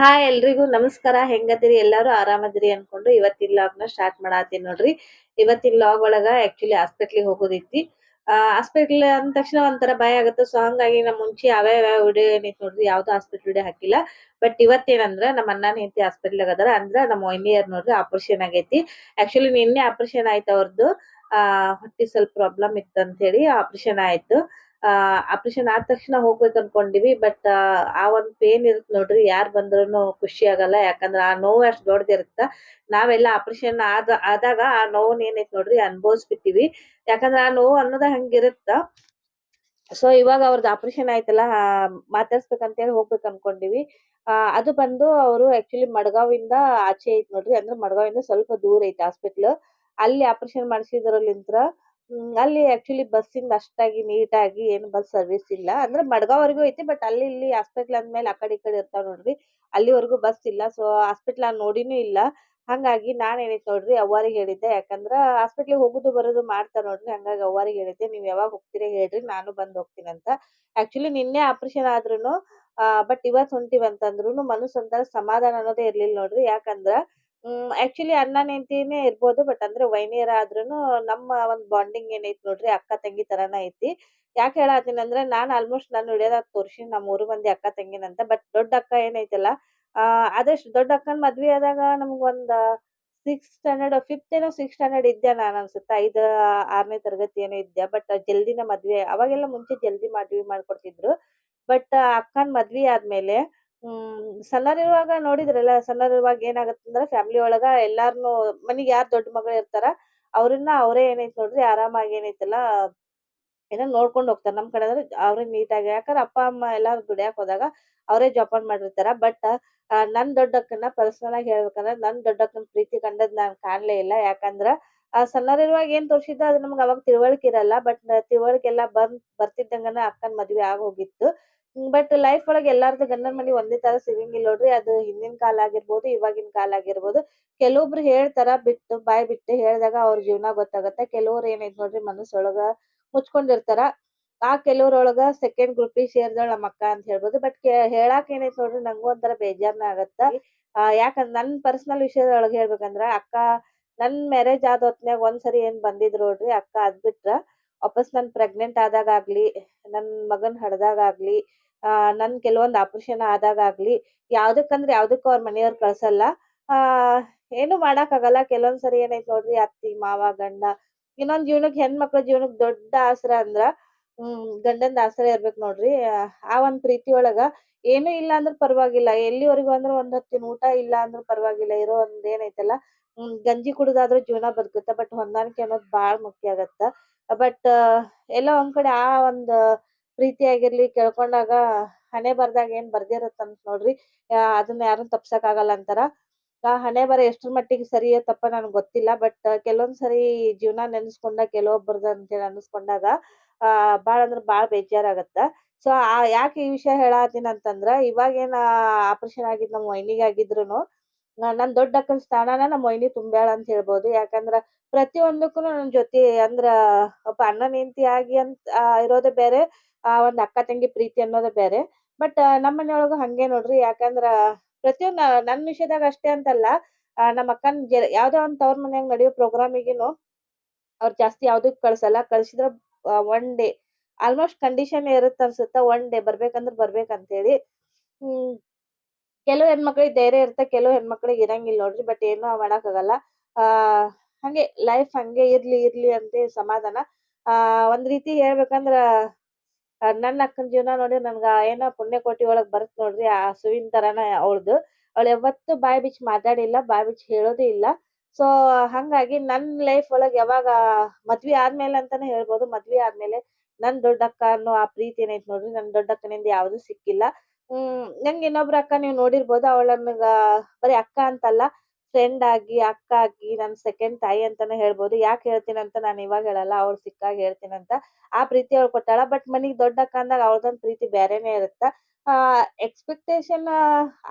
Hi ಎಲ್ರಿಗೂ ನಮಸ್ಕಾರ. ಹೆಂಗದಿರಿ? ಎಲ್ಲಾರು ಆರಾಮದಿರಿ ಅನ್ಕೊಂಡು ಇವತ್ತಿನ ಲಾಗ್ನ ಸ್ಟಾರ್ಟ್ ಮಾಡತ್ತೀನಿ ನೋಡ್ರಿ. ಇವತ್ತಿನ ಲಾಗ್ ಒಳಗ ಆಕ್ಚುಲಿ ಹಾಸ್ಪಿಟ್ಲಿಗೆ ಹೋಗೋದೈತಿ ಹಾಸ್ಪಿಟ್ಲ್ ಅಂದ ತಕ್ಷಣ ಒಂಥರ ಭಯ ಆಗುತ್ತೆ. ಸೊ ಹಂಗಾಗಿ ನಮ್ಮ ಮುಂಚೆ ಯಾವ್ಯಾವ ಯಾವ ವಿಡಿಯೋ ಏನೈತಿ ನೋಡ್ರಿ, ಯಾವ್ದು ಹಾಸ್ಪಿಟ್ಲ್ ವಿಡಿಯೋ ಹಾಕಿಲ್ಲ. ಬಟ್ ಇವತ್ತೇನಂದ್ರ, ನಮ್ಮ ಅಣ್ಣನ ಹೆಂಡತಿ ಹಾಸ್ಪಿಟ್ಲ್ ಅದಾರ. ಅಂದ್ರ ನಮ್ಮ ಒಯ್ನಿಯರ್ ನೋಡ್ರಿ ಆಪರೇಷನ್ ಆಗೈತಿ. ಆಕ್ಚುಲಿ ನಿನ್ನೆ ಆಪರೇಷನ್ ಆಯ್ತು ಅವ್ರದ್ದು ಆ, ಹೊಟ್ಟಿ ಸ್ವಲ್ಪ ಪ್ರಾಬ್ಲಮ್ ಇತ್ತು ಅಂತ ಹೇಳಿ ಆಪರೇಷನ್ ಆಯ್ತು. ಆಪರೇಷನ್ ಆದ ತಕ್ಷಣ ಹೋಗ್ಬೇಕು ಅನ್ಕೊಂಡಿವಿ ಬಟ್ ಆ ಒಂದು ಪೇನ್ ಇರುತ್ತೆ ನೋಡ್ರಿ, ಯಾರ್ ಬಂದ್ರೂ ಖುಷಿ ಆಗಲ್ಲ, ಯಾಕಂದ್ರೆ ಆ ನೋವು ಅಷ್ಟು ದೊಡ್ಡದಿರುತ್ತ ನಾವೆಲ್ಲ ಆಪರೇಷನ್ ಆದ, ಆದಾಗ ಆ ನೋವು ಏನೈತೆ ನೋಡ್ರಿ, ಅನ್ಭವಿಸ್ಬಿಟ್ಟಿವಿ. ಯಾಕಂದ್ರೆ ಆ ನೋವು ಅನ್ನೋದ ಹಂಗಿರುತ್ತ. ಸೊ ಇವಾಗ ಅವ್ರದ್ದು ಆಪರೇಷನ್ ಆಯ್ತಲ್ಲ ಮಾತಾಡ್ಸ್ಬೇಕಂತ ಹೇಳಿ ಹೋಗ್ಬೇಕು ಅನ್ಕೊಂಡಿವಿ. ಅದು ಬಂದು ಅವರು ಆಕ್ಚುಲಿ ಮಡ್ಗಾವಿಂದ ಆಚೆ ಐತ್ ನೋಡ್ರಿ, ಅಂದ್ರೆ ಮಡ್ಗಾವಿಂದ ಸ್ವಲ್ಪ ದೂರ ಐತಿ ಹಾಸ್ಪಿಟ್ಲ್ ಅಲ್ಲಿ ಆಪರೇಷನ್ ಮಾಡ್ಸಿದ್ರಲಿಂತ್ರ ಹ್ಮ್ ಅಲ್ಲಿ ಆಕ್ಚುಲಿ ಬಸ್ಸಿಂದ ಅಷ್ಟಾಗಿ ನೀಟಾಗಿ ಏನು ಬಸ್ ಸರ್ವಿಸ್ ಇಲ್ಲ. ಅಂದ್ರೆ ಮಡ್ಗಾವ್ವರೆಗೂ ಐತಿ ಬಟ್ ಅಲ್ಲಿ ಇಲ್ಲಿ ಹಾಸ್ಪಿಟ್ಲ್ ಅಂದ್ಮೇಲೆ ಆ ಕಡೆ ಈ ಕಡೆ ಇರ್ತಾವ ನೋಡ್ರಿ. ಅಲ್ಲಿವರೆಗೂ ಬಸ್ ಇಲ್ಲ ಸೊ ಹಾಸ್ಪಿಟ್ಲ್ ಅಲ್ಲಿ ನೋಡಿನೂ ಇಲ್ಲ. ಹಂಗಾಗಿ ನಾನ್ ಏನೈತ್ ನೋಡ್ರಿ, ಅವ್ವಾರಿಗೆ ಹೇಳಿದ್ದೆ. ಯಾಕಂದ್ರ ಹಾಸ್ಪಿಟ್ಲಿಗೆ ಹೋಗುದು ಬರೋದು ಮಾಡ್ತಾರ ನೋಡ್ರಿ. ಹಂಗಾಗಿ ಅವ್ವಾರಿಗೆ ಹೇಳಿದ್ದೆ, ನೀವ್ ಯಾವಾಗ ಹೋಗ್ತೀರಾ ಹೇಳ್ರಿ, ನಾನು ಬಂದ್ ಹೋಗ್ತೀನಿ ಅಂತ. ಆಕ್ಚುಲಿ ನಿನ್ನೆ ಆಪರೇಷನ್ ಆದ್ರೂನು ಬಟ್ ಇವತ್ ಹೊಂಟಿವಿ ಅಂತಂದ್ರುನು ಮನಸ್ಸು ಒಂಥರ ಸಮಾಧಾನ ಅನ್ನೋದೇ ಇರ್ಲಿಲ್ಲ ನೋಡ್ರಿ. ಯಾಕಂದ್ರ ಆಕ್ಚುಲಿ ಅಣ್ಣ ಹೆಂಡ್ತಿನೇ ಇರ್ಬೋದು ಬಟ್ ಅಂದ್ರೆ ವೈನಿಯರ್ ಆದ್ರೂನು ನಮ್ಮ ಒಂದ್ ಬಾಂಡಿಂಗ್ ಏನೈತ್ ನೋಡ್ರಿ, ಅಕ್ಕ ತಂಗಿ ತರಾನ ಐತಿ. ಯಾಕೆ ಹೇಳತ್ತೀನಿ ಅಂದ್ರೆ, ನಾನ್ ಆಲ್ಮೋಸ್ಟ್ ನಾನು ವಿಡಿಯೋದಾಗ ತೋರಿಸಿ ನಮ್ ಮೂರು ಮಂದಿ ಅಕ್ಕ ತಂಗಿನಂತ ಬಟ್ ದೊಡ್ಡ ಅಕ್ಕ ಏನೈತಲ್ಲ, ಆ, ಆದಷ್ಟು ದೊಡ್ಡ ಅಕ್ಕನ್ ಮದ್ವೆ ಆದಾಗ ನಮ್ಗ್ ಒಂದ್ ಸಿಕ್ಸ್ ಸ್ಟ್ಯಾಂಡರ್ಡ್ ಫಿಫ್ತ್ ಏನೋ ಸಿಕ್ಸ್ ಸ್ಟ್ಯಾಂಡರ್ಡ್ ಇದ್ದೆ ನಾನ್ ಅನ್ಸುತ್ತೆ, ಐದು, ಆರನೇ ತರಗತಿ ಏನೋ ಇದ್ದೆ ಬಟ್ ಜಲ್ದಿನ ಮದ್ವೆ, ಅವಾಗೆಲ್ಲ ಮುಂಚೆ ಜಲ್ದಿ ಮದ್ವಿ ಮಾಡ್ಕೊಡ್ತಿದ್ರು. ಬಟ್ ಅಕ್ಕನ್ ಮದ್ವೆ ಆದ್ಮೇಲೆ ಹ್ಮ್ ಸಣ್ಣರಿರುವಾಗ ನೋಡಿದ್ರಲ್ಲ ಸಣ್ಣರಿರುವಾಗ ಏನಾಗತ್ತಂದ್ರ ಫ್ಯಾಮಿಲಿ ಒಳಗ ಎಲ್ಲಾರ್ನು, ಮನಿಗ್ ಯಾರ್ ದೊಡ್ಡ ಮಗಳು ಇರ್ತಾರ, ಅವ್ರನ್ನ ಅವರೇ ಏನೈತ್ ನೋಡ್ರಿ ಆರಾಮಾಗಿ ಏನೈತಲ್ಲ, ಏನೋ ನೋಡ್ಕೊಂಡ್ ಹೋಗ್ತಾರ. ನಮ್ ಕಡೆ ಅಂದ್ರೆ ಅವ್ರೇ ನೀಟಾಗಿ, ಯಾಕಂದ್ರ ಅಪ್ಪ, ಅಮ್ಮ ಎಲ್ಲಾರು ದುಡಿಯಾಕ್ ಹೋದಾಗ ಅವರೇ ಜೋಪಾನ ಮಾಡಿರ್ತಾರ. ಬಟ್ ನನ್ ದೊಡ್ಡಕ್ಕನ ಪರ್ಸನಲ್ ಆಗಿ ಹೇಳ್ಬೇಕಂದ್ರೆ ನನ್ ದೊಡ್ಡಕ್ಕನ್ ಪ್ರೀತಿ ಕಂಡದ್ ನಾನ್ ಕಾಣ್ಲೇ ಇಲ್ಲ. ಯಾಕಂದ್ರ, ಆ ಸಣ್ಣರಿರುವಾಗ ಏನ್ ತೋರ್ಸಿದ್ದ ಅದು ನಮ್ಗ್ ಅವಾಗ ತಿಳುವಳಿಕೆ ಇರಲ್ಲ. ಬಟ್ ತಿಳುವಳಿಕೆ ಎಲ್ಲಾ ಬಂದ್, ಬರ್ತಿದ್ದಂಗನ ಅಕ್ಕನ ಮದ್ವೆ ಆಗೋಗಿತ್ತು. ಬಟ್ ಲೈಫ್ ಒಳಗ್ ಎಲ್ಲಾರ್ದು ಗಂಡನ ಮನಿ ಒಂದೇ ತರ ಸಿಗಂಗಿಲ್ಲ ನೋಡ್ರಿ. ಅದು ಹಿಂದಿನ ಕಾಲ ಆಗಿರ್ಬೋದು, ಇವಾಗಿನ ಕಾಲ ಆಗಿರ್ಬೋದು. ಕೆಲವೊಬ್ರು ಹೇಳ್ತಾರ, ಬಿಟ್ಟು ಬಾಯ್ ಬಿಟ್ಟು ಹೇಳ್ದಾಗ ಅವ್ರ ಜೀವನ ಗೊತ್ತಾಗತ್ತ. ಕೆಲವ್ರು ಏನೈತ್ ನೋಡ್ರಿ ಮನಸ್ಸೊಳಗ ಮುಚ್ಕೊಂಡಿರ್ತಾರ. ಆ ಕೆಲವ್ರೊಳಗ ಸೆಕೆಂಡ್ ಗ್ರೂಪಿಗೆ ಸೇರ್ದೋಳ್ ನಮ್ಮ ಅಕ್ಕ ಅಂತ ಹೇಳ್ಬೋದು. ಬಟ್ ಹೇಳಾಕ್ ಏನೈತ್ ನೋಡ್ರಿ, ನಂಗೂ ಒಂಥರ ಬೇಜಾರ್ನ ಆಗತ್ತ. ಯಾಕಂದ್ರ ನನ್ ಪರ್ಸನಲ್ ವಿಷಯದೊಳಗ್ ಹೇಳ್ಬೇಕಂದ್ರ, ಅಕ್ಕ ನನ್ ಮ್ಯಾರೇಜ್ ಆದ ಹೊತ್ನ್ಯಾಗ ಒಂದ್ ಸರಿ ಏನ್ ಬಂದಿದ್ರು ನೋಡ್ರಿ, ಅಕ್ಕ ಅದ್ ಬಿಟ್ರ. ವಾಪಸ್ ನಾನ್ ಪ್ರೆಗ್ನೆಂಟ್ ಆದಾಗ ಆಗ್ಲಿ ನನ್ ಮಗನ್ ಹಡ್ದಾಗ ಆಗ್ಲಿ ಆ, ನನ್ ಕೆಲವೊಂದ್ ಆಪರೇಷನ್ ಆದಾಗ ಆಗ್ಲಿ ಯಾವ್ದಕ್ಕಂದ್ರ ಯಾವ್ದಕ್ಕೂ ಅವ್ರ ಮನೆಯವ್ರು ಕಳ್ಸಲ್ಲ. ಆ, ಏನು ಮಾಡಕ್ಕಾಗಲ್ಲ. ಆಗಲ್ಲ ಕೆಲವೊಂದ್ ಸರಿ ಏನೈತ್ ನೋಡ್ರಿ, ಅತ್ತಿ, ಮಾವ, ಗಂಡ, ಇನ್ನೊಂದ್ ಜೀವನಕ್ ಹೆಣ್ಮಕ್ಳ ಜೀವನಕ್ ದೊಡ್ಡ ಆಸರ ಅಂದ್ರ, ಹ್ಮ್ ಗಂಡನ್ ಆಸರ ಇರ್ಬೇಕ್ ನೋಡ್ರಿ. ಆ ಒಂದ್ ಪ್ರೀತಿ ಒಳಗ ಏನು ಇಲ್ಲ ಅಂದ್ರ ಪರವಾಗಿಲ್ಲ. ಎಲ್ಲಿವರೆಗೂ ಅಂದ್ರ ಒಂದ್ ಹೊತ್ತಿನ ಊಟ ಇಲ್ಲ ಅಂದ್ರೂ ಪರವಾಗಿಲ್ಲ. ಇರೋ ಒಂದ್ ಏನೈತಲ್ಲ ಗಂಜಿ ಕುಡುದಾದ್ರೂ ಜೀವನ ಬದುಕುತ್ತ ಬಟ್ ಹೊಂದಾಣಿಕೆ ಅನ್ನೋದು ಬಾಳ ಮುಖ್ಯ ಆಗತ್ತ. ಬಟ್ ಎಲ್ಲೋ ಒಂದ್ ಕಡೆ ಆ ಒಂದ್ ಪ್ರೀತಿ ಆಗಿರ್ಲಿ ಕೇಳ್ಕೊಂಡಾಗ ಹಣೆ ಬರ್ದಾಗ ಏನ್ ಬರ್ದಿರತ್ತಂತ ನೋಡ್ರಿ. ಅದನ್ನ ಯಾರು ತಪ್ಸಕ್ ಆಗಲ್ಲ ಅಂತಾರ. ಆ, ಹಣೆ ಬರ ಎಷ್ಟರ ಮಟ್ಟಿಗೆ ಸರಿಯೋ ತಪ್ಪ ನನಗ್ ಗೊತ್ತಿಲ್ಲ ಬಟ್ ಕೆಲವೊಂದ್ ಸರಿ ಜೀವನ ನೆನ್ಸ್ಕೊಂಡಾಗ ಕೆಲವೊಬ್ಬರದ ಅಂತೇಳಿ ಅನ್ಸ್ಕೊಂಡಾಗ, ಆ, ಬಾಳ ಅಂದ್ರ ಬಾಳ್ ಬೇಜಾರಾಗತ್ತ. ಸೊ ಆ, ಯಾಕೆ ಈ ವಿಷಯ ಹೇಳಾತೀನಿ ಅಂತಂದ್ರ ಇವಾಗೇನ ಆಪರೇಷನ್ ಆಗಿದ್ ನಮ್ ವೈನಿಗ್ ಆಗಿದ್ರುನು ನನ್ ದೊಡ್ಡ ಅಕ್ಕನ ಸ್ಥಾನಾನ ನಮ್ ಮೊಯ್ನಿ ತುಂಬ್ಯಾಳ ಅಂತ ಹೇಳ್ಬೋದು. ಯಾಕಂದ್ರ ಪ್ರತಿಯೊಂದಕ್ಕೂ ನನ್ ಜೊತೆ ಅಂದ್ರ ಒಬ್ಬ ಅಣ್ಣ ಹೆಂಡತಿ ಆಗಿ ಅಂತ ಇರೋದೇ ಬೇರೆ, ಆ, ಒಂದ್ ಅಕ್ಕ ತಂಗಿ ಪ್ರೀತಿ ಅನ್ನೋದೇ ಬೇರೆ. ಬಟ್ ನಮ್ ಮನೆಯೊಳಗು ಹಂಗೆ ನೋಡ್ರಿ. ಯಾಕಂದ್ರ ಪ್ರತಿಯೊಂದ್ ನನ್ ವಿಷಯದಾಗ ಅಷ್ಟೇ ಅಂತಲ್ಲ ನಮ್ ಅಕ್ಕನ್ ಯಾವ್ದೋ ಒಂದ್ ತವ್ರ ಮನ್ಯಾಗ ನಡೆಯೋ ಪ್ರೋಗ್ರಾಮಿಗೂನು ಅವ್ರು ಜಾಸ್ತಿ ಯಾವ್ದಕ್ ಕಳ್ಸಲ್ಲ. ಕಳ್ಸಿದ್ರ ಒನ್ ಡೇ, ಆಲ್ಮೋಸ್ಟ್ ಕಂಡೀಷನ್ ಇರುತ್ತೆ ಅನ್ಸುತ್ತ. ಒನ್ ಡೇ ಬರ್ಬೇಕಂದ್ರ ಬರ್ಬೇಕಂತೇಳಿ. ಹ್ಮ್ ಕೆಲವ್ ಹೆಣ್ಮಕ್ಳಿಗೆ ಧೈರ್ಯ ಇರುತ್ತೆ, ಕೆಲವು ಹೆಣ್ಮಕ್ಳಿಗೆ ಇರಂಗಿಲ್ಲ ನೋಡ್ರಿ ಬಟ್ ಏನು ಮಾಡಕ್ಕಾಗಲ್ಲ. ಆ, ಹಂಗೆ ಲೈಫ್ ಹಂಗೆ ಇರ್ಲಿ ಇರ್ಲಿ ಅಂತ ಸಮಾಧಾನ. ಆ, ಒಂದ್ ರೀತಿ ಹೇಳ್ಬೇಕಂದ್ರ ನನ್ನ ಅಕ್ಕನ ಜೀವನ ನೋಡಿ ನನ್ಗ ಏನೋ ಪುಣ್ಯಕೋಟಿ ಒಳಗ್ ಬರತ್ ನೋಡ್ರಿ, ಆ ಹಸುವಿನ ತರಾನ ಅವಳ್ದು. ಅವಳು ಯಾವತ್ತು ಬಾಯ್ ಬಿಚ್ ಮಾತಾಡಿಲ್ಲ, ಬಾಯ್ ಬಿಚ್ ಹೇಳೋದು ಇಲ್ಲ. ಸೊ ಹಂಗಾಗಿ ನನ್ ಲೈಫ್ ಒಳಗ್ ಯಾವಾಗ ಮದ್ವಿ ಆದ್ಮೇಲೆ ಅಂತಾನೆ ಹೇಳ್ಬೋದು. ಮದ್ವಿ ಆದ್ಮೇಲೆ ನನ್ ದೊಡ್ಡ ಅಕ್ಕ ಅನ್ನೋ ಆ ಪ್ರೀತಿ ಏನೈತ್ ನೋಡ್ರಿ, ನನ್ ದೊಡ್ಡ ಅಕ್ಕನಿಂದ ಯಾವ್ದು ಸಿಕ್ಕಿಲ್ಲ. ಹ್ಮ್, ನಂಗ್ ಇನ್ನೊಬ್ರ ಅಕ್ಕ ನೀವ್ ನೋಡಿರ್ಬೋದು ಅವಳ ನನ್ಗ ಬರೀ ಅಕ್ಕ ಅಂತಲ್ಲ ಫ್ರೆಂಡ್ ಆಗಿ, ಅಕ್ಕ ಆಗಿ, ನನ್ ಸೆಕೆಂಡ್ ತಾಯಿ ಅಂತಾನೆ ಹೇಳ್ಬೋದು. ಯಾಕೆ ಹೇಳ್ತೀನಿ ಅಂತ ನಾನ್ ಇವಾಗ ಹೇಳಲ್ಲ, ಅವ್ಳು ಸಿಕ್ಕಾಗ ಹೇಳ್ತೀನಿ ಅಂತ ಆ ಪ್ರೀತಿ ಅವ್ಳ್ ಕೊಟ್ಟಾಳ ಬಟ್ ಮನಿಗ್ ದೊಡ್ಡ ಅಕ್ಕ ಅಂದಾಗ ಅವ್ಳದೊಂದ್ ಪ್ರೀತಿ ಬೇರೆನೆ ಇರುತ್ತ? ಆ ಎಕ್ಸ್ಪೆಕ್ಟೇಷನ್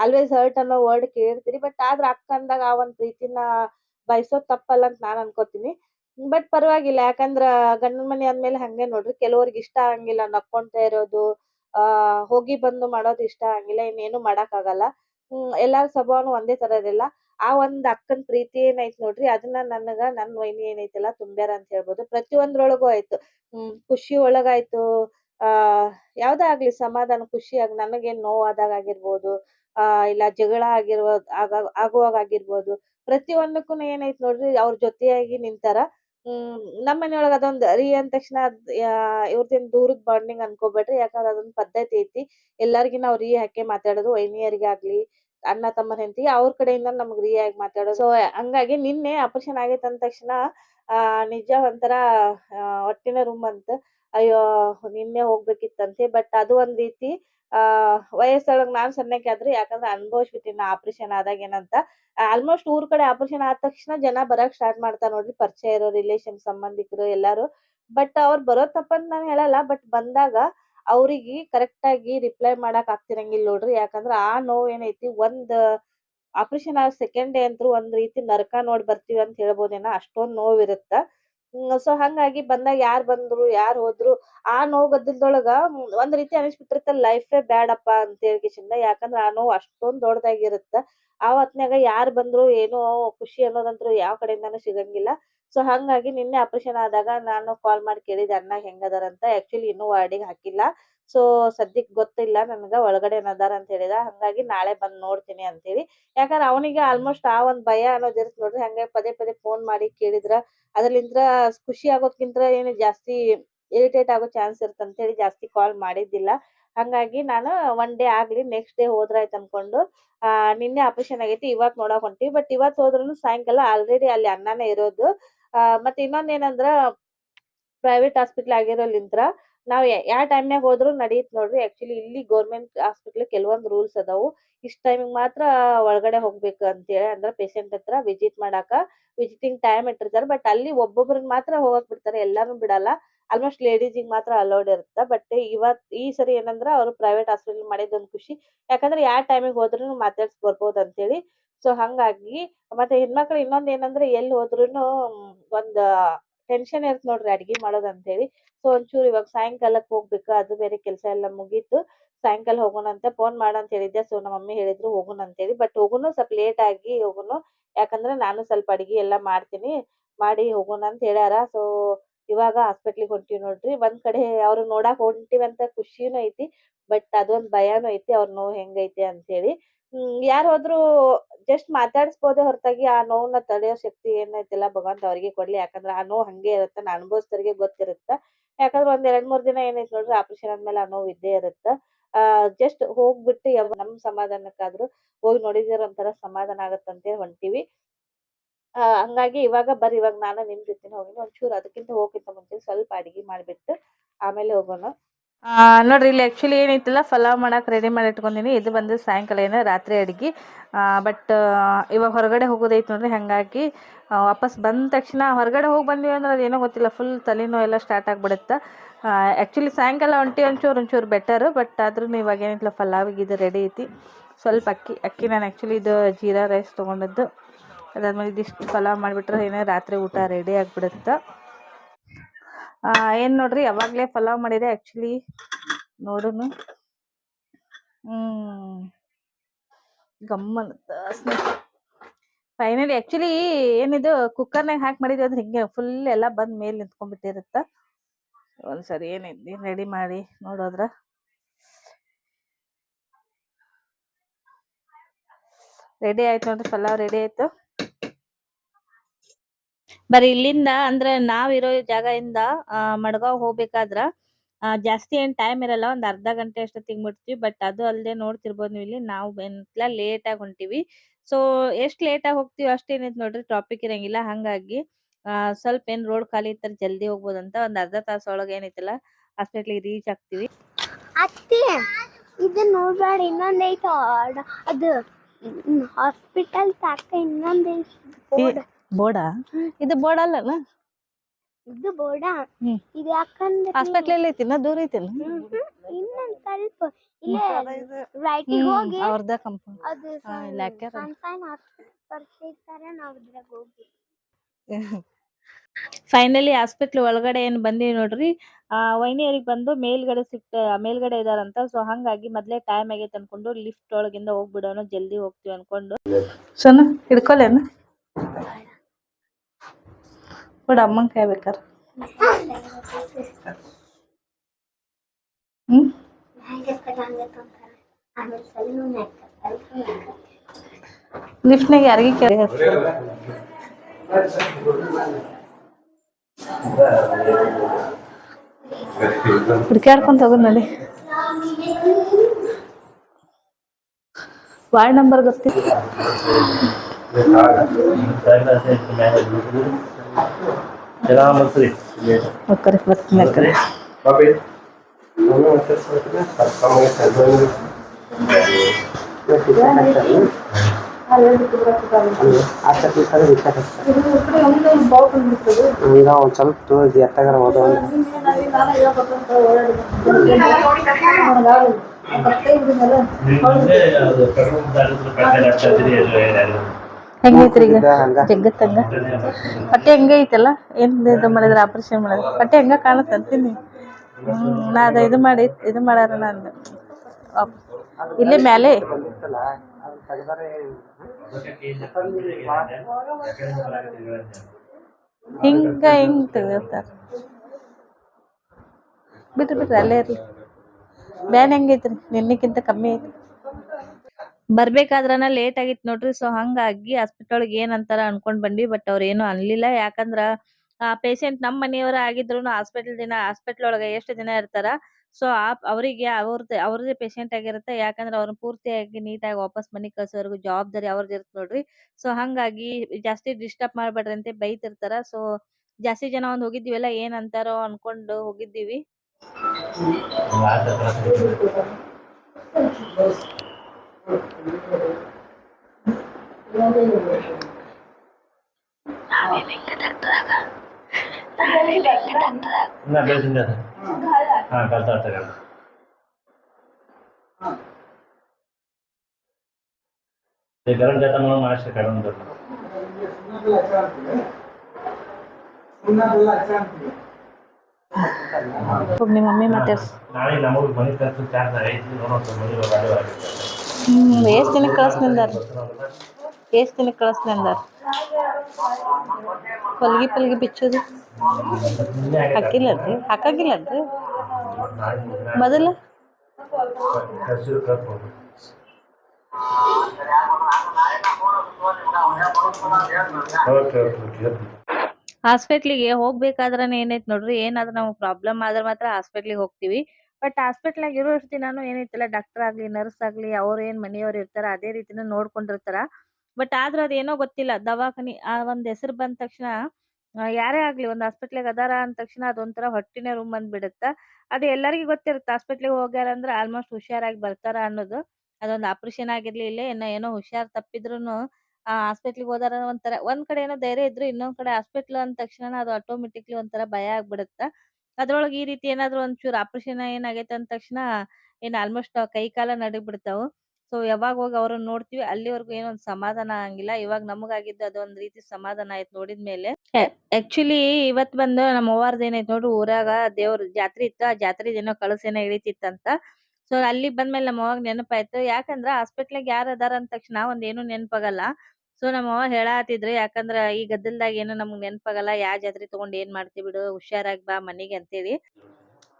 ಆಲ್ವೇಸ್ ಹರ್ಟ್ ಅನ್ನೋ ವರ್ಡ್ ಕೇಳಿರ್ತೀರಿ ಬಟ್ ಆದ್ರ ಅಕ್ಕ ಅಂದಾಗ ಆ ಒಂದ್ ಪ್ರೀತಿನ ಬಯಸೋದ್ ತಪ್ಪಲ್ಲ ಅಂತ ನಾನ್ ಅನ್ಕೋತೀನಿ. ಬಟ್ ಪರವಾಗಿಲ್ಲ, ಯಾಕಂದ್ರ ಗಂಡನ ಮನಿ ಅಂದ್ಮೇಲೆ ಹಂಗೆ ನೋಡ್ರಿ, ಕೆಲವ್ರಿಗ್ ಇಷ್ಟ ಆಗಂಗಿಲ್ಲ, ನಕ್ಕೊಂತ ಇರೋದು ಆ, ಹೋಗಿ ಬಂದು ಮಾಡೋದ್ ಇಷ್ಟ ಆಗಿಲ್ಲ, ಇನ್ನೇನು ಮಾಡಾಕ್ ಆಗಲ್ಲ ಹ್ಮ್, ಎಲ್ಲಾರ ಸ್ವಭಾವನು ಒಂದೇ ತರ ಇರಲ್ಲ ಆ ಒಂದ್ ಅಕ್ಕನ್ ಪ್ರೀತಿ ಏನೈತ್ ನೋಡ್ರಿ, ಅದನ್ನ ನನಗ, ನನ್ ವೈನಿ ಏನೈತಲ್ಲ ತುಂಬ್ಯಾರ ಅಂತ ಹೇಳ್ಬೋದು. ಪ್ರತಿಯೊಂದ್ರೊಳಗೂ ಆಯ್ತು. ಹ್ಮ್, ಖುಷಿ ಒಳಗಾಯ್ತು. ಆ, ಯಾವ್ದ ಆಗ್ಲಿ ಸಮಾಧಾನ ಖುಷಿಯಾಗಿ ನನಗೇನ್ ನೋವಾದಾಗ ಆಗಿರ್ಬೋದು, ಆ, ಇಲ್ಲ ಜಗಳ ಆಗಿರ್ಬೋದು ಆಗ, ಆಗುವಾಗ ಆಗಿರ್ಬೋದು ಪ್ರತಿಯೊಂದಕ್ಕೂ ಏನೈತ್ ನೋಡ್ರಿ, ಅವ್ರ ಜೊತೆಯಾಗಿ ನಿಂತಾರ. ಹ್ಮ್, ನಮ್ ಮನೆಯೊಳಗ ಅದೊಂದ್ ರೀ ಅಂದ ತಕ್ಷಣ ಅದ್ ದೂರದ ಬಾಂಡಿಂಗ್ ಅನ್ಕೋಬೇಡ್ರಿ. ಯಾಕಂದ್ರ ಅದೊಂದ್ ಪದ್ಧತಿ ಐತಿ. ಎಲ್ಲಾರ್ಗಿ ನಾವ್ ರೀ ಹಾಕಿ ಮಾತಾಡೋದು ವೈನಿಯರಿಗಾಗ್ಲಿ ಅಣ್ಣ ತಮ್ಮ ಹೆಂಡತಿ, ಅವ್ರ ಕಡೆಯಿಂದ ನಮ್ಗ್ ರೀ ಆಗಿ ಮಾತಾಡೋದು. ಸೊ ಹಂಗಾಗಿ ನಿನ್ನೆ ಆಪರೇಷನ್ ಆಗೈತ್ ಅಂದ ತಕ್ಷಣ, ಆ, ನಿಜ ಒಂಥರ ಹೊಟ್ಟಿನ ರೂಮ್ ಅಂತ, ಅಯ್ಯೋ, ನಿನ್ನೆ ಹೋಗ್ಬೇಕಿತ್ತಂತೆ. ಬಟ್ ಅದು ಒಂದ್ ರೀತಿ ಆ ವಯಸ್ಸೊಳಗ್ ನಾನ್ ಸಣ್ಣಕ್ಕೆ ಆದ್ರೆ ಯಾಕಂದ್ರ ಅನುಭವಿಸ್ಬಿಟ್ಟಿನಿ ಆಪರೇಷನ್ ಆದಾಗ ಏನಂತ. ಆಲ್ಮೋಸ್ಟ್ ಊರ್ ಕಡೆ ಆಪರೇಷನ್ ಆದ ತಕ್ಷಣ ಜನ ಬರಕ್ ಸ್ಟಾರ್ಟ್ ಮಾಡ್ತಾರ ನೋಡ್ರಿ, ಪರಿಚಯ ಇರೋ ರಿಲೇಷನ್ ಸಂಬಂಧಿಕರು ಎಲ್ಲಾರು. ಬಟ್ ಅವ್ರ್ ಬರೋ ತಪ್ಪಂತ ನಾನ್ ಹೇಳಲ್ಲ ಬಟ್ ಬಂದಾಗ ಅವ್ರಿಗಿ ಕರೆಕ್ಟ್ ಆಗಿ ರಿಪ್ಲೈ ಮಾಡಕ್ ಆಗ್ತಿರಂಗಿಲ್ಲ ನೋಡ್ರಿ. ಯಾಕಂದ್ರ ಆ ನೋವು ಏನೈತಿ, ಒಂದ್ ಆಪರೇಷನ್ ಆದ ಸೆಕೆಂಡ್ ಡೇ ಅಂತೂ ಒಂದ್ ರೀತಿ ನರಕ ನೋಡ್ ಬರ್ತೀವಿ ಅಂತ ಹೇಳ್ಬೋದೇನೋ ಅಷ್ಟೊಂದ್ ನೋವ್ ಇರುತ್ತ ಹ್ಮ್ ಸೊ ಹಂಗಾಗಿ ಬಂದಾಗ ಯಾರ್ ಬಂದ್ರು, ಯಾರ್ ಹೋದ್ರು, ಆ ನೋವ್ ಗದ್ದಲದೊಳಗ ಒಂದ್ ರೀತಿ ಅನಿಸ್ಬಿಟ್ಟಿರ್ತ ಲೈಫೇ ಬ್ಯಾಡಪ್ಪ ಅಂತ ಹೇಳ್ಕಿಸಿಂದ ಯಾಕಂದ್ರ ಆ ನೋವ್ ಅಷ್ಟೊಂದ್ ದೊಡ್ಡದಾಗಿರುತ್ತ. ಆ ಹೊತ್ನ್ಯಾಗ ಯಾರ್ ಬಂದ್ರು, ಏನೋ ಖುಷಿ ಅನ್ನೋದಂತ್ರು ಯಾವ ಕಡೆಯಿಂದಾನು ಸಿಗಂಗಿಲ್ಲ. ಸೊ ಹಂಗಾಗಿ ನಿನ್ನೆ ಆಪರೇಷನ್ ಆದಾಗ ನಾನು ಕಾಲ್ ಮಾಡಿ ಕೇಳಿದ, ಅಣ್ಣ ಹೆಂಗದಾರಂತ ಆಕ್ಚುಲಿ ಇನ್ನೂ ವಾರ್ಡಿಗೆ ಹಾಕಿಲ್ಲ. ಸೊ ಸದ್ಯಕ್ ಗೊತ್ತಿಲ್ಲ, ನನ್ಗ ಒಳಗಡೆ ಏನದಾರ ಅಂತ ಹೇಳಿದ. ಹಂಗಾಗಿ ನಾಳೆ ಬಂದ್ ನೋಡ್ತೀನಿ ಅಂತ ಹೇಳಿ ಯಾಕಂದ್ರ ಅವನಿಗೆ ಆಲ್ಮೋಸ್ಟ್ ಆ ಒಂದ್ ಭಯ ಅನ್ನೋದ್ ಇರುತ್ತೆ ನೋಡ್ರಿ. ಹಂಗಾಗಿ ಪದೇ ಪದೇ ಫೋನ್ ಮಾಡಿ ಕೇಳಿದ್ರ ಅದ್ರಲಿಂತ್ರ ಖುಷಿ ಆಗೋದ್ಕಿಂತ ಏನು ಜಾಸ್ತಿ ಇರಿಟೇಟ್ ಆಗೋ ಚಾನ್ಸ್ ಇರುತ್ತ ಅಂತ ಹೇಳಿ ಜಾಸ್ತಿ ಕಾಲ್ ಮಾಡಿದ್ದಿಲ್ಲ. ಹಂಗಾಗಿ ನಾನು ಒನ್ ಡೇ ಆಗ್ಲಿ ನೆಕ್ಸ್ಟ್ ಡೇ ಹೋದ್ರಾಯ್ತ್ ಅನ್ಕೊಂಡು, ಆ, ನಿನ್ನೆ ಆಪರೇಷನ್ ಆಗೈತಿ ಇವತ್ ನೋಡಕ್ ಹೊಂಟಿವಿ. ಬಟ್ ಇವತ್ ಹೋದ್ರುನು ಸಾಯಂಕಾಲ ಆಲ್ರೆಡಿ ಅಲ್ಲಿ ಅಣ್ಣನೇ ಇರೋದು. ಆ, ಮತ್ತ್ ಇನ್ನೊಂದ್ ಏನಂದ್ರ ಪ್ರೈವೇಟ್ ಹಾಸ್ಪಿಟಲ್ ಆಗಿರೋಲಿಂತ್ರ ನಾವ್ ಯಾ ಟೈಮ್ನಾಗ ಹೋದ್ರು ನಡೀತ್ ನೋಡ್ರಿ. ಆಕ್ಚುಲಿ ಇಲ್ಲಿ ಗೌರ್ಮೆಂಟ್ ಹಾಸ್ಪಿಟಲ್ ಕೆಲವೊಂದ್ ರೂಲ್ಸ್ ಅದಾವು. ಇಷ್ಟ್ ಟೈಮಿಗ್ ಮಾತ್ರ ಒಳಗಡೆ ಹೋಗ್ಬೇಕು ಅಂತೇಳಿ ಅಂದ್ರ ಪೇಷಂಟ್ ಹತ್ರ ವಿಸಿಟ್ ಮಾಡಾಕ ವಿಸಿಟಿಂಗ್ ಟೈಮ್ ಇಟ್ಟಿರ್ತಾರ. ಬಟ್ ಅಲ್ಲಿ ಒಬ್ಬೊಬ್ರನ್ ಮಾತ್ರ ಹೋಗಕ್ ಬಿಡ್ತಾರೆ. ಎಲ್ಲಾರ್ನು ಬಿಡಲ್ಲ. ಆಲ್ಮೋಸ್ಟ್ ಲೇಡೀಸಿಗೆ ಮಾತ್ರ ಅಲೌಡ್ ಇರುತ್ತೆ. ಬಟ್ ಇವತ್ ಈ ಸರಿ ಏನಂದ್ರೆ ಅವರು ಪ್ರೈವೇಟ್ ಹಾಸ್ಪಿಟಲ್ ಮಾಡಿದ್ದೊಂದ್ ಖುಷಿ. ಯಾಕಂದ್ರೆ ಯಾವ ಟೈಮಿಗೆ ಹೋದ್ರುನು ಮಾತಾಡ್ಸ್ ಬರ್ಬೋದು ಅಂತೇಳಿ. ಸೊ ಹಂಗಾಗಿ ಮತ್ತೆ ಹೆಣ್ಮಕ್ಳು ಇನ್ನೊಂದ್ ಏನಂದ್ರೆ ಎಲ್ಲಿ ಹೋದ್ರುನು ಒಂದ್ ಟೆನ್ಷನ್ ಇರುತ್ತೆ ನೋಡ್ರಿ ಅಡ್ಗೆ ಅಂತೇಳಿ. ಸೊ ಒಂಚೂರು ಇವಾಗ ಸಾಯಂಕಾಲಕ್ಕೆ ಹೋಗ್ಬೇಕು, ಅದು ಬೇರೆ ಕೆಲಸ ಎಲ್ಲ ಮುಗೀತು. ಸಾಯಂಕಾಲ ಹೋಗೋಣ ಅಂತ ಫೋನ್ ಅಂತ ಹೇಳಿದ್ದೆ. ಸೊ ನಮ್ಮ ಮಮ್ಮಿ ಹೇಳಿದ್ರು ಹೋಗೋಣ ಅಂತ ಹೇಳಿ ಬಟ್ ಹೋಗುನು ಸ್ವಲ್ಪ ಲೇಟ್ ಆಗಿ ಹೋಗುನು. ಯಾಕಂದ್ರೆ ನಾನು ಸ್ವಲ್ಪ ಅಡಿಗೆ ಎಲ್ಲ ಮಾಡ್ತೀನಿ. ಮಾಡಿ ಹೋಗೋಣ ಅಂತ ಹೇಳ್ಯಾರ. ಸೊ ಇವಾಗ ಹಾಸ್ಪಿಟ್ಲಿಗೆ ಹೊಂಟಿವಿ ನೋಡ್ರಿ. ಒಂದ್ ಕಡೆ ಅವ್ರ ನೋಡಕ್ ಹೊಂಟಿವಿ ಅಂತ ಖುಷಿನೂ ಐತಿ ಬಟ್ ಅದೊಂದ್ ಭಯಾನು ಐತಿ. ಅವ್ರ ನೋವು ಹೆಂಗೈತಿ ಅಂತ ಹೇಳಿ ಹ್ಮ್ ಯಾರ್ ಹೋದ್ರು ಜಸ್ಟ್ ಮಾತಾಡಿಸ್ಬೋದೇ ಹೊರತಾಗಿ ಆ ನೋವನ್ನ ತಡೆಯೋ ಶಕ್ತಿ ಏನೈತಿಲ್ಲ ಭಗವಂತ ಅವ್ರಿಗೆ ಕೊಡ್ಲಿ. ಯಾಕಂದ್ರ ಆ ನೋವ್ ಹಂಗೆ ಇರುತ್ತ ಅನುಭವಿಸ್ತರಿಗೆ ಗೊತ್ತಿರುತ್ತ. ಯಾಕಂದ್ರ ಒಂದ್ ಎರಡ್ ಮೂರ್ ದಿನ ಏನೈತಿ ನೋಡ್ರಿ ಆಪರೇಷನ್ ಆದ್ಮೇಲೆ ಆ ನೋವ್ ಇದ್ದೇ ಇರುತ್ತ. ಆ ಜಸ್ಟ್ ಹೋಗ್ಬಿಟ್ಟು ಯಾವ ನಮ್ ಸಮಾಧಾನಕ್ಕಾದ್ರು ಹೋಗಿ ನೋಡಿದ್ರ ಒಂಥರ ಸಮಾಧಾನ ಆಗತ್ತಂತ ಹೊಂಟಿವಿ. ಹಂಗಾಗಿ ಇವಾಗ ಬರ್ರಿ, ಇವಾಗ ನಾನು ನಿಮ್ ಜೊತೆನೆ ಹೋಗಿನಿ. ಒಂಚೂರು ಅದಕ್ಕಿಂತ ಹೋಗಿಂತ ಮುಂಚೆ ಸ್ವಲ್ಪ ಅಡಿಗೆ ಮಾಡ್ಬಿಟ್ಟು ಆಮೇಲೆ ಹೋಗೋಣ. ನೋಡ್ರಿ, ಇಲ್ಲಿ ಆ್ಯಕ್ಚುಲಿ ಏನೈತಿಲ್ಲ, ಪಲಾವ್ ಮಾಡೋಕೆ ರೆಡಿ ಮಾಡಿ ಇಟ್ಕೊಂಡಿನಿ. ಇದು ಬಂದು ಸಾಯಂಕಾಲ ಏನ ರಾತ್ರಿ ಅಡ್ಗಿ. ಬಟ್ ಇವಾಗ ಹೊರಗಡೆ ಹೋಗೋದೈತಿ ನೋಡ್ರಿ, ಹಂಗಾಗಿ ವಾಪಸ್ ಬಂದ ತಕ್ಷಣ ಹೊರಗಡೆ ಹೋಗಿ ಬಂದ್ವಿ ಅಂದ್ರೆ ಅದೇನೋ ಗೊತ್ತಿಲ್ಲ ಫುಲ್ ತಲೆನೋ ಎಲ್ಲ ಸ್ಟಾರ್ಟ್ ಆಗಿಬಿಡುತ್ತೆ. ಆ್ಯಕ್ಚುಲಿ ಸಾಯಂಕಾಲ ಒಂಟಿ ಒಂಚೂರು ಒಂಚೂರು ಬೆಟರು ಬಟ್ ಆದ್ರೂ ಇವಾಗ ಏನೈತಿಲ್ಲ, ಪಲಾವಿಗೆ ಇದು ರೆಡಿ ಐತಿ. ಸ್ವಲ್ಪ ಅಕ್ಕಿ ಅಕ್ಕಿ ನಾನು ಆ್ಯಕ್ಚುಲಿ ಇದು ಜೀರಾ ರೈಸ್ ತೊಗೊಂಡದ್ದು. ಅದಾದ್ಮೇಲೆ ಇದಿಷ್ಟು ಪಲಾವ್ ಮಾಡಿಬಿಟ್ರೆ ಏನೋ ರಾತ್ರಿ ಊಟ ರೆಡಿ ಆಗಿಬಿಡುತ್ತೆ. ಏನು ನೋಡ್ರಿ, ಯಾವಾಗಲೇ ಪಲಾವ್ ಮಾಡಿದೆ ಆ್ಯಕ್ಚುಲಿ ನೋಡುನು. ಗಮ್ಮನ್ ಫೈನಲಿ ಆ್ಯಕ್ಚುಲಿ ಏನಿದು ಕುಕ್ಕರ್ನಾಗ ಹಾಕಿ ಮಾಡಿದ್ವಿ ಅಂದ್ರೆ ಹಿಂಗೆ ಫುಲ್ ಎಲ್ಲ ಬಂದ್ ಮೇಲೆ ನಿಂತ್ಕೊಂಡ್ಬಿಟ್ಟಿರುತ್ತ. ಒಂದ್ಸರಿ ಏನಿದ್ವಿ ರೆಡಿ ಮಾಡಿ ನೋಡೋದ್ರ. ರೆಡಿ ಆಯ್ತು ನೋಡ್ರಿ, ಪಲಾವ್ ರೆಡಿ ಆಯ್ತು. ಬರೀ ಇಲ್ಲಿಂದ ಅಂದ್ರೆ ನಾವಿರೋ ಜಾಗದಿಂದ ಮಡ್ಗಾವ್ ಹೋಗ್ಬೇಕಾದ್ರ ಆ, ಜಾಸ್ತಿ ಏನ್ ಟೈಮ್ ಇರಲ್ಲ ಒಂದ್ ಅರ್ಧ ಗಂಟೆ ಅಷ್ಟೊತ್ತಿಗೆ ಮುಟ್ತೀವಿ ಬಟ್ ಅದು ಅಲ್ದೆ ನೋಡ್ತಿರ್ಬೋದು ನೀವು ಇಲ್ಲಿ ನಾವು ಎಂತ್ಲ ಲೇಟ್ ಆಗಿ ಹೊಂಟಿವಿ. ಸೊ ಎಷ್ಟ್ ಲೇಟ್ ಆಗಿ ಹೋಗ್ತಿವಿ ಅಷ್ಟೇನೈತ್ ನೋಡ್ರಿ ಟಾಪಿಕ್ ಇರಂಗಿಲ್ಲ. ಹಂಗಾಗಿ ಆ, ಸ್ವಲ್ಪ ಏನ್ ರೋಡ್ ಖಾಲಿ ಇತ್ತರ ಜಲ್ದಿ ಹೋಗ್ಬೋದಂತ ಒಂದ್ ಅರ್ಧ ತಾಸ ಒಳಗ ಏನೈತಿಲ್ಲ ಹಾಸ್ಪಿಟ್ಲಿಗೆ ರೀಚ್ ಆಗ್ತಿವಿ. ಅತ್ತೆ ಇದು ನೋಡ್ಬೇಡ ಇನ್ನೊಂದ್ ಐತ ಆಡ- ಅದು ಹಾಸ್ಪಿಟಲ್ ತಾಕ ಇನ್ನೊಂದ್ ಬೋರ್ಡಾ? ಇದು ಬೋರ್ಡ್ ಅಲ್ಲನ? ಇದು ಬೋರ್ಡ? ಹ್ಮ್. ಇದು ಯಾಕಂದ್ರೆ ಹಾಸ್ಪಿಟ್ಲ್ ಐತಿನ? ದೂರ ಐತಿನ? ಇನ್ನೊಂದ್ ಸ್ವಲ್ಪ ಇಲ್ಲೇ ರೈಟಿಗೆ ಹೋಗಿ ಅವ್ರದ ಕಂಪೌಂಡ್ ಅದು. ಸಣ್ಣ ಸಣ್ಣ ಹಾಸ್ಪಿಟಲ್ ಬರ್ತಿರ್ತಾರೆ ನಾವ್ ಇದ್ರಾಗ ಹೋಗಿ. ಫೈನಲಿ ಹಾಸ್ಪಿಟ್ಲ್ ಒಳಗಡೆ ಏನ್ ಬಂದೀವಿ ನೋಡ್ರಿ. ಆ ವೈನಿಯರಿಗೆ ಬಂದು ಮೇಲ್ಗಡೆ ಸಿಕ್ತ ಮೇಲ್ಗಡೆ ಇದಾರಂತ. ಸೊ ಹಂಗಾಗಿ ಮೊದ್ಲೇ ಟೈಮ್ ಆಗೈತೆ ಅನ್ಕೊಂಡು ಲಿಫ್ಟ್ ಒಳಗಿಂದ ಹೋಗ್ಬಿಡೋಣ ಜಲ್ದಿ ಹೋಗ್ತಿವಿ ಅನ್ಕೊಂಡು. ಸೋನು ಹಿಡ್ಕೊಲೇನ ಬಿಡ ಅಮ್ಮಂಗ್ ಕಾಯ್ಬೇಕಾರ ಹ್ಮ್ ಆಮೇಲೆ ಸಲೂನ್ ಲಿಫ್ಟ್ನಾಗ ಯಾರಿಗೆ ಕೇಳಿ ಹುಡ್ಕ್ಯಾಡ್ಕೊಂತ ಹೋಗೋದ್ ನೋಡಿ ವಾರ್ಡ್ ನಂಬರ್ ಗೊತ್ತಿ ಒಕ್ಕರೆ ಬರ್ತೀನಿ ಅಕ್ಕರೆ ಈಗ ಒಂದ್ ಸ್ವಲ್ಪ ತೋರಿಸಿ ಎತ್ತಾಗಾರ ಹೋದ ಹೆಂಗೈತ್ರಿ ಈಗ? ಹಂಗ. ಜಗ್ಗತ್ತಂಗ ಹೊಟ್ಟೆ ಹೆಂಗ ಐತಲ್ಲ? ಏನ್ ಇದು ಮಾಡಿದ್ರ ಆಪರೇಷನ್ ಮಾಡಿದ್ರ? ಹೊಟ್ಟೆ ಹೆಂಗ ಕಾಣುತ್ತ ಅಂತೀನಿ. ಹ್ಮ್ ನಾ ಅದ ಇದು ಮಾಡಿ ಇದು ಮಾಡಾರ ನಾನು. ಇಲ್ಲೇ ಮ್ಯಾಲೆ. ಹಿಂಗ ಹಿಂಗ್ ತೆಗಿತಾರ ಬಿಟ್ರಿ ಬಿಟ್ರಿ ಅಲ್ಲೇ ಇರ್ಲಿ. ಬ್ಯಾನ್ ಹೆಂಗೈತ್ರಿ ನಿನ್ನೆಕ್ಕಿಂತ ಕಮ್ಮಿ ಐತಿ ಬರ್ಬೇಕಾದ್ರನ ಲೇಟ್ ಆಗಿತ್ತು ನೋಡ್ರಿ. ಸೊ ಹಂಗಾಗಿ ಹಾಸ್ಪಿಟಲ್ ಏನ್ ಅಂತಾರ ಅನ್ಕೊಂಡ್ ಬಂದ್ವಿ. ಬಟ್ ಅವ್ರ ಏನು ಅನ್ಲಿಲ್ಲ. ಯಾಕಂದ್ರ, ಆ ಪೇಷಂಟ್ ನಮ್ ಮನೆಯವರ ಆಗಿದ್ರು ಹಾಸ್ಪಿಟಲ್ ದಿನ ಹಾಸ್ಪಿಟಲ್ ಒಳಗ ಎಷ್ಟು ದಿನ ಇರ್ತಾರ? ಸೊ ಆ ಅವರಿಗೆ ಅವ್ರದ್ದು ಅವ್ರದೇ ಪೇಷಂಟ್ ಆಗಿರುತ್ತೆ. ಯಾಕಂದ್ರೆ ಅವ್ರನ್ನ ಪೂರ್ತಿಯಾಗಿ ನೀಟಾಗಿ ವಾಪಸ್ ಮನೆಗೆ ಕಳ್ಸೋವರೆಗೂ ಜವಾಬ್ದಾರಿ ಅವ್ರದ್ದು ಇರುತ್ತೆ ನೋಡ್ರಿ. ಸೊ ಹಂಗಾಗಿ ಜಾಸ್ತಿ ಡಿಸ್ಟರ್ಬ್ ಮಾಡ್ಬೇಡ್ರಿ ಅಂತ ಬೈತಿರ್ತಾರ. ಸೊ ಜಾಸ್ತಿ ಜನ ಒಂದ್ ಹೋಗಿದ್ದೀವಲ್ಲ, ಏನ್ ಅಂತಾರೋ ಅನ್ಕೊಂಡು ಹೋಗಿದ್ದೀವಿ. আমি লিখে থাকতে থাকা না বেলদিন দাদা হ্যাঁ কাল তাড়াতাড়ি কাল ते गरम जाता म्हणून महाराष्ट्र काढून जातो मम्मी मात्र नाळे लांबून बनी त्याचं चार झाले इथे दोन होतं म्हणजे वाढवायचं ಹ್ಮ್ ಎಷ್ಟ್ ದಿನಕ್ಕೆ ಕಳ್ಸ್ನಂದಾರ? ಎಷ್ಟ್ ದಿನಕ್ಕೆ ಕಳ್ಸ್ನಂದಾರ? ಹೊಲ್ಗಿ ಪಲ್ಗಿ ಬಿಚ್ಚೋದು. ಹಾಕಿಲ್ಲದ್ರಿ ಹಾಕಾಗಿಲ್ಲದ್ರಿ ಮೊದಲ? ಹಾಸ್ಪಿಟ್ಲಿಗೆ ಹೋಗ್ಬೇಕಾದ್ರೆ ಏನೈತ್ ನೋಡ್ರಿ ಏನಾದ್ರೂ ನಮ್ಗ್ ಪ್ರಾಬ್ಲಮ್ ಆದ್ರೆ ಮಾತ್ರ ಹಾಸ್ಪಿಟ್ಲಿಗೆ ಹೋಗ್ತಿವಿ. ಬಟ್ ಹಾಸ್ಪಿಟ್ಲಾಗ ಇರೋ ಅಷ್ಟ್ ದಿನಾನು ಏನೈತಿಲ್ಲ ಡಾಕ್ಟರ್ ಆಗ್ಲಿ ನರ್ಸ್ ಆಗ್ಲಿ, ಅವ್ರ ಏನ್ ಮನಿಯವ್ರ ಇರ್ತಾರ, ಅದೇ ರೀತಿನ ನೋಡ್ಕೊಂಡಿರ್ತಾರ. ಬಟ್ ಆದ್ರ ಅದೇನೋ ಗೊತ್ತಿಲ್ಲ, ದವಾಖಾನಿ, ಆ ಒಂದ್ ಹೆಸರು ಬಂದ ತಕ್ಷಣ ಯಾರೇ ಆಗ್ಲಿ, ಒಂದ್ ಹಾಸ್ಪಿಟ್ಲಿಗೆ ಅದಾರ ಅಂದ ತಕ್ಷಣ ಅದೊಂಥರ ಹೊಟ್ಟಿನೇ ರೂಮ್ ಬಂದ್ಬಿಡುತ್ತ ಅದು ಎಲ್ಲರಿಗೂ ಗೊತ್ತಿರುತ್ತೆ ಹಾಸ್ಪಿಟ್ಲಿಗೆ ಹೋಗ್ಯಾರ ಅಂದ್ರ ಆಲ್ಮೋಸ್ಟ್ ಹುಷಾರಾಗಿ ಬರ್ತಾರ ಅನ್ನೋದು. ಅದೊಂದ್ ಆಪರೇಷನ್ ಆಗಿರ್ಲಿ ಇಲ್ಲ ಏನೋ ಏನೋ ಹುಷಾರ್ ತಪ್ಪಿದ್ರುನು, ಆ ಹಾಸ್ಪಿಟ್ಲಿಗೆ ಹೋದಾರ ಒಂಥರ. ಒಂದ್ ಕಡೆ ಏನೋ ಧೈರ್ಯ ಇದ್ರು, ಇನ್ನೊಂದ್ ಕಡೆ ಹಾಸ್ಪಿಟ್ಲ್ ಅಂದ ತಕ್ಷಣ ಅದು ಆಟೋಮೆಟಿಕ್ಲಿ ಒಂಥರ ಭಯ ಆಗ್ಬಿಡುತ್ತ. ಅದ್ರೊಳಗೆ ಈ ರೀತಿ ಏನಾದ್ರು ಒಂಚೂರು ಆಪರೇಷನ್ ಏನಾಗೈತೆ ಅಂದ ತಕ್ಷಣ ಏನ್ ಆಲ್ಮೋಸ್ಟ್ ಕೈ ಕಾಲ ನಡಗ್ ಬಿಡ್ತಾವು ಸೊ ಯಾವಾಗ ಹೋಗಿ ಅವ್ರನ್ನ ನೋಡ್ತೀವಿ ಅಲ್ಲಿವರೆಗೂ ಏನೊಂದ್ ಸಮಾಧಾನ ಆಗಂಗಿಲ್ಲ. ಇವಾಗ ನಮಗಾಗಿದ್ದು ಅದೊಂದ್ ರೀತಿ ಸಮಾಧಾನ ಆಯ್ತು ನೋಡಿದ್ಮೇಲೆ ಆಕ್ಚುಲಿ ಇವತ್ ಬಂದು ನಮ್ಮ ಅವ್ವಾರ್ದ ಏನೈತ್ ನೋಡ್ರಿ ಊರಾಗ ದೇವ್ರ ಜಾತ್ರೆ ಇತ್ತು ಆ ಜಾತ್ರೆ ಏನೋ ಕಳಸೇನ ಇಳಿತಿತ್ತಂತ ಸೊ ಅಲ್ಲಿ ಬಂದ್ಮೇಲೆ ನಮ್ಮ ಅವಾಗ ನೆನಪಾಯ್ತು. ಯಾಕಂದ್ರ ಹಾಸ್ಪಿಟ್ಲಾಗ ಯಾರು ಅದಾರ ಅಂದ ತಕ್ಷಣ ಒಂದ್ ಏನು ನೆನಪಾಗಲ್ಲ ಸೊ ನಮ್ಮ ಅವ್ವ ಹೇಳಾತಿದ್ರು ಯಾಕಂದ್ರ ಈ ಗದ್ದಲ್ದಾಗ ಏನು ನಮ್ಗ್ ನೆನಪಾಗಲ್ಲ ಯಾ ಜಾತ್ರೆ ತಗೊಂಡ್ ಏನ್ ಮಾಡ್ತಿ ಬಿಡು ಹುಷಾರಾಗಿ ಬಾ ಮನಿಗೆ ಅಂತೇಳಿ.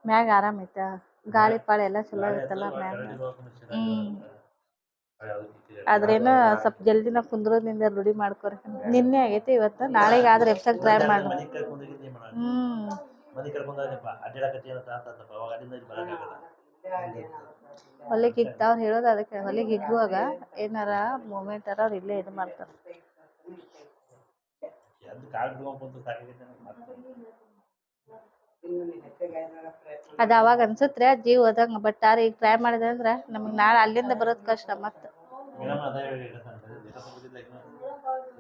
ಮ್ಯಾಗ ಆರಾಮ ಐತ. ಗಾಳಿ ಪಾಳಿ ಎಲ್ಲಾ ಚಲೋ ಇರುತ್ತಲ್ಲ ಮ್ಯಾಗ. ಹ್ಮ್. ಆದ್ರೇನ ಸ್ವಲ್ಪ ಜಲ್ದಿನ ಕುಂದ್ರೋದ್ರಿಂದ ರೂಢಿ ಮಾಡ್ಕೊರಿ. ನಿನ್ನೆ ಆಗೈತಿ ಇವತ್ತ. ನಾಳೆಗೆ ಆದ್ರೆ ಎಬ್ಸಕ್ ಟ್ರೈ ಮಾಡು ಹ್ಮ್. ಹೊಲಿಗ್ ಹಿಗ್ತ ಅವ್ರು ಹೇಳೋದು ಅದಕ್ಕೆ ಹೊಲಿಗೆ ಹಿಗ್ಗುವಾಗ ಏನಾರ ಮೂಮೆಂಟ್ ಅರ ಅವ್ರು ಇಲ್ಲೇ ಇದು ಮಾಡ್ತಾರೆ. ಅದು ಅವಾಗ ಅನ್ಸುತ್ತೆ ಜೀವ ಹೋದಂಗ ಬಟ್ ಆರ ಈಗ ಟ್ರೈ ಮಾಡಿದೆ ಅಂದ್ರೆ ನಮಗೆ ನಾಳೆ ಅಲ್ಲಿಂದ ಬರೋದು ಕಷ್ಟ ಮತ್ತೆ.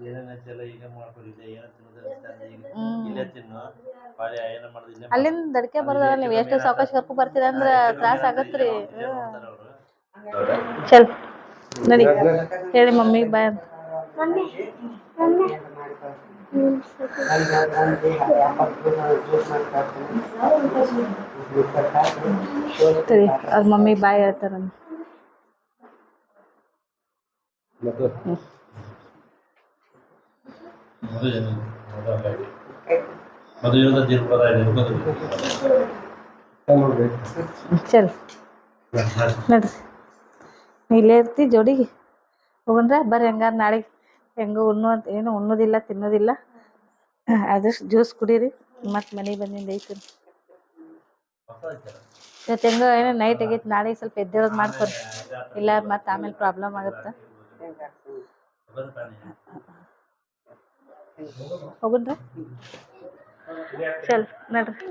ಏನೇನ್ ಈಗ ಮಾಡ್ಕೊಂಡಿದ್ದೆ ಏನ ತಿನ್ನೋದಿಲ್ಲ ಅಂತ ಈಗ. ಹ್ಮ್. ಇಲ್ಲೇ ತಿನ್ನು. ಅಲ್ಲಿಂದ ದಡ್ಕೆ ಬರೋದಲ್ಲ ನೀವು? ಎಷ್ಟು ಸಾವಕಾಶ ಕರ್ಕೊ ಬರ್ತೀರ ಅಂದ್ರ ತ್ರಾಸ ಆಗತ್ರಿ ಚಲ್ ನಡಿ. ಹೇಳಿ ಮಮ್ಮಿಗೆ ಬಾಯ್ ಅಂತ. ಮಮ್ಮಿ ಸರಿ ಅವ್ರ ಮಮ್ಮಿ ಬಾಯ್ ಹೇಳ್ತಾರಂತ ಮದುವೆ ಏನು ಮದುವೆ ಆಗಿ. ಮದುವೆ ಇರೋದು ದೀರ್ಘ ಇರ್ಬೋದು ಚಲ್. ನಡ್ರಿ. ಇಲ್ಲೇ ಇರ್ತಿ ಜೋಡಿಗೆ. ಹೋಗಣ್ರ ಬರ್ರಿ ಹಂಗಾರ ನಾಳೆಗೆ. ಹೆಂಗೋ ಉಣ್ಣೋ ಏನು ಉಣ್ಣೋದಿಲ್ಲ, ತಿನ್ನೋದಿಲ್ಲ. ಆದಷ್ಟು ಜ್ಯೂಸ್ ಕುಡೀರಿ. ಮತ್ತೆ ಮನೆಗೆ ಬಂದಿಂದ ಐತಿ ಇವತ್ತು ಹೆಂಗೋ ಏನೋ ನೈಟ್ ಆಗೈತಿ, ನಾಳೆಗೆ ಸ್ವಲ್ಪ ಎದ್ದೇಳೋದು ಮಾಡ್ಕೊರಿ. ಇಲ್ಲ ಮತ್ತೆ ಆಮೇಲೆ ಪ್ರಾಬ್ಲಮ್ ಆಗುತ್ತೆ. ಹೋಗುಣ್ರ ಚಲ್ ನಡ್ರಿ.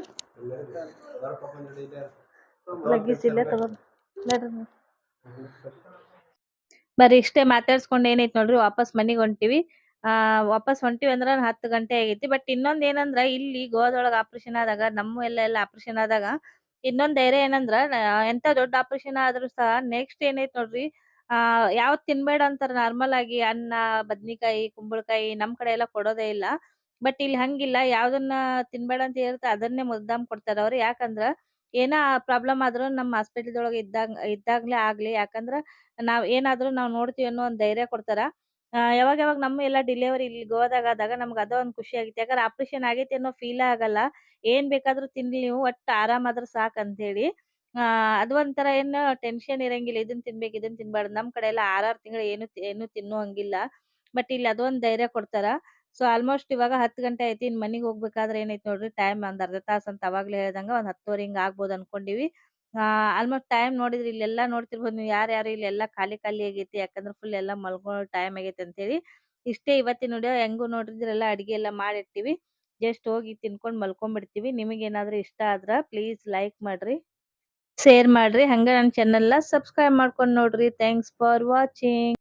ಲಗ್ಗಿಸಿಲ್ಲ ಇಲ್ಲೇ ತಗೊಂಡ್ ನಡ್ರಿ. ಬರ್ರಿ ಇಷ್ಟೇ ಮಾತಾಡ್ಸ್ಕೊಂಡ್ ಏನೈತಿ ನೋಡ್ರಿ ವಾಪಸ್ ಮನಿಗ್ ಹೊಂಟಿವಿ. ಆ ವಾಪಸ್ ಹೊಂಟಿವಿ ಅಂದ್ರ ಹತ್ತು ಗಂಟೆ ಆಗೈತಿ. ಬಟ್ ಇನ್ನೊಂದ್ ಏನಂದ್ರ ಇಲ್ಲಿ ಗೋವಾದೊಳಗ ಆಪರೇಷನ್ ಆದಾಗ ನಮ್ಮ ಎಲ್ಲ ಎಲ್ಲ ಆಪರೇಷನ್ ಆದಾಗ ಇನ್ನೊಂದ್ ಧೈರ್ಯ ಏನಂದ್ರ ಎಂತ ದೊಡ್ಡ ಆಪರೇಷನ್ ಆದ್ರೂ ಸಹ ನೆಕ್ಸ್ಟ್ ಏನೈತಿ ನೋಡ್ರಿ ಆ ಯಾವ್ದ್ ತಿನ್ಬೇಡ ಅಂತಾರ ನಾರ್ಮಲ್ ಆಗಿ ಅನ್ನ ಬದ್ನಿಕಾಯಿ ಕುಂಬಳಕಾಯಿ ನಮ್ ಕಡೆ ಎಲ್ಲ ಕೊಡೋದೇ ಇಲ್ಲ. ಬಟ್ ಇಲ್ಲಿ ಹಂಗಿಲ್ಲ. ಯಾವ್ದನ್ನ ತಿನ್ಬೇಡ ಅಂತ ಇರುತ್ತೆ ಅದನ್ನೇ ಮುದ್ದಾಮ್ ಕೊಡ್ತಾರ ಅವ್ರು. ಯಾಕಂದ್ರ ಏನ ಪ್ರಾಬ್ಲಮ್ ಆದ್ರೂ ನಮ್ಮ ಹಾಸ್ಪಿಟಲ್ ಒಳಗ ಇದ್ದಾಗ, ಇದ್ದಾಗ್ಲೇ ಆಗ್ಲಿ. ಯಾಕಂದ್ರ ನಾವ್ ಏನಾದ್ರು ನಾವ್ ನೋಡ್ತೀವಿ ಅನ್ನೋ ಒಂದ್ ಧೈರ್ಯ ಕೊಡ್ತಾರ. ಯಾವಾಗ ಯಾವಾಗ ನಮ್ಮ ಎಲ್ಲ ಡಿಲಿವರಿ ಇಲ್ಲಿ ಗೋವಾದಾಗ ಆದಾಗ ನಮ್ಗೆ ಅದ ಒಂದ್ ಖುಷಿ ಆಗಿತ್ತು. ಯಾಕಂದ್ರೆ ಆಪರೇಷನ್ ಆಗೈತಿ ಅನ್ನೋ ಫೀಲ್ ಆಗಲ್ಲ. ಏನ್ ಬೇಕಾದ್ರೂ ತಿನ್ಲಿ ನೀವು, ಒಟ್ಟು ಆರಾಮಾದ್ರೂ ಸಾಕ್ ಅಂತ ಹೇಳಿ ಆ, ಅದು ಒಂಥರ ಏನ್ ಟೆನ್ಷನ್ ಇರಂಗಿಲ್ಲ. ಇದನ್ನ ತಿನ್ಬೇಕು ಇದನ್ನ ತಿನ್ಬಾರ್ದು. ನಮ್ ಕಡೆ ಎಲ್ಲ ಆರ್ ತಿಂಗಳು ಏನು ಏನು ತಿನ್ನೋ ಹಂಗಿಲ್ಲ. ಬಟ್ ಇಲ್ಲಿ ಅದೊಂದ್ ಧೈರ್ಯ ಕೊಡ್ತಾರ. ಸೊ, ಆಲ್ಮೋಸ್ಟ್ ಇವಾಗ ಹತ್ತು ಗಂಟೆ ಐತಿ ಇನ್ ಮನಿಗ್ ಹೋಗ್ಬೇಕಾದ್ರೆ ಏನೈತಿ ನೋಡ್ರಿ, ಟೈಮ್ ಒಂದ್ ಅರ್ಧ ತಾಸ್ ಅಂತ ಅವಾಗ್ಲೇ ಹೇಳ್ದಂಗ ಒಂದ್ ಹತ್ತುವರೆ ಹಿಂಗ ಆಗ್ಬೋದು ಅನ್ಕೊಂಡಿವಿ. ಆಲ್ಮೋಸ್ಟ್ ಟೈಮ್ ನೋಡಿದ್ರಿ, ಇಲ್ಲೆಲ್ಲಾ ನೋಡ್ತಿರ್ಬೋದು ನೀವು, ಯಾರ್ಯಾರು ಯಾರು ಇಲ್ಲೆಲ್ಲಾ ಖಾಲಿ ಖಾಲಿ ಆಗೈತಿ, ಯಾಕಂದ್ರೆ ಫುಲ್ ಎಲ್ಲಾ ಮಲ್ಕೊಂಡು ಟೈಮ್ ಆಗೈತಿ ಅಂತ ಹೇಳಿ ಇಷ್ಟೇ ಇವತ್ತಿನ ನೋಡಿ ಹೆಂಗು ನೋಡಿದ್ರೆಲ್ಲ ಅಡಿಗೆ ಎಲ್ಲ ಮಾಡಿರ್ತೀವಿ. ಜಸ್ಟ್ ಹೋಗಿ ತಿನ್ಕೊಂಡ್ ಮಲ್ಕೊಂಡ್ಬಿಡ್ತೀವಿ. ನಿಮಗೆ ಏನಾದ್ರು ಇಷ್ಟ ಆದ್ರ ಪ್ಲೀಸ್ ಲೈಕ್ ಮಾಡ್ರಿ ಶೇರ್ ಮಾಡ್ರಿ. ಹಂಗ ನನ್ನ ಚಾನೆಲ್ ಸಬ್ಸ್ಕ್ರೈಬ್ ಮಾಡ್ಕೊಂಡ್ ನೋಡ್ರಿ. Thanks for watching